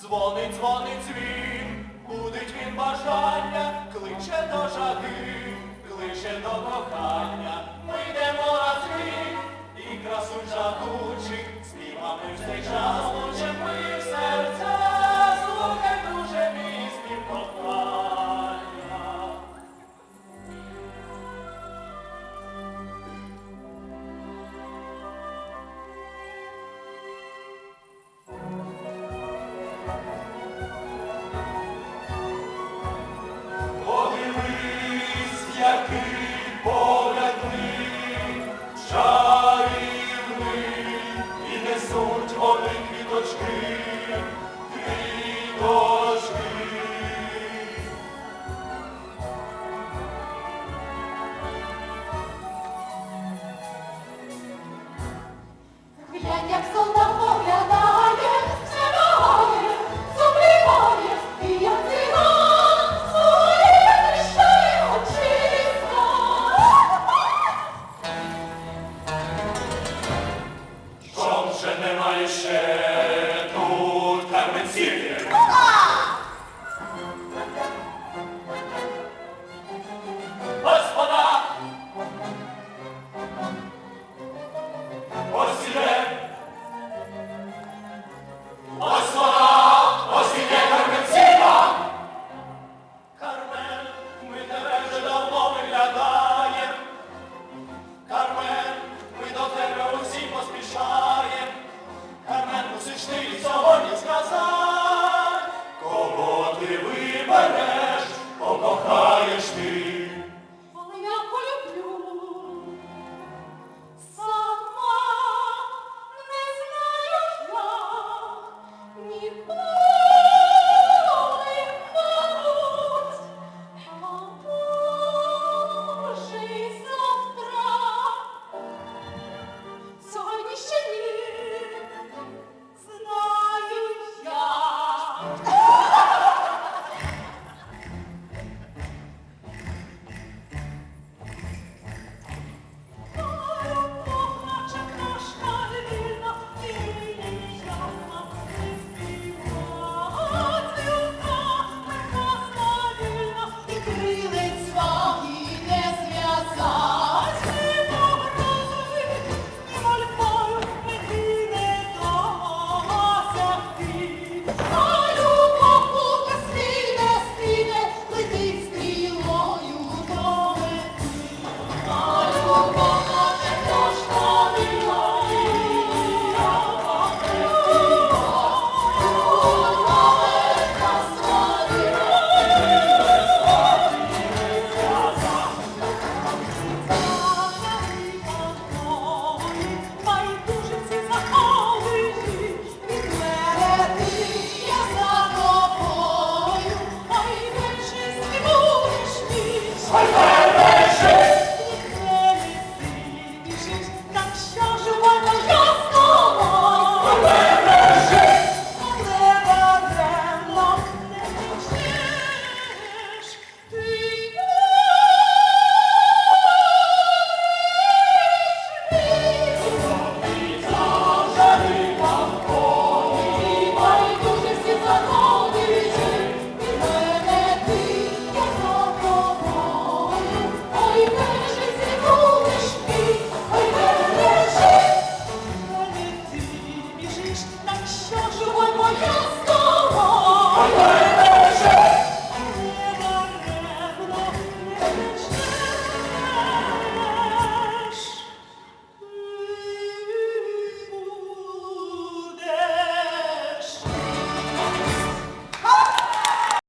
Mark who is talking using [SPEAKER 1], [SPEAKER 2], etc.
[SPEAKER 1] Дзвонить, дзвонить дзвін, будить він бажання, кличе до жаги, кличе до кохання. Ми йдемо на світ і красу жагучих, співами в цей час and yet so
[SPEAKER 2] береш, покохаєш ти.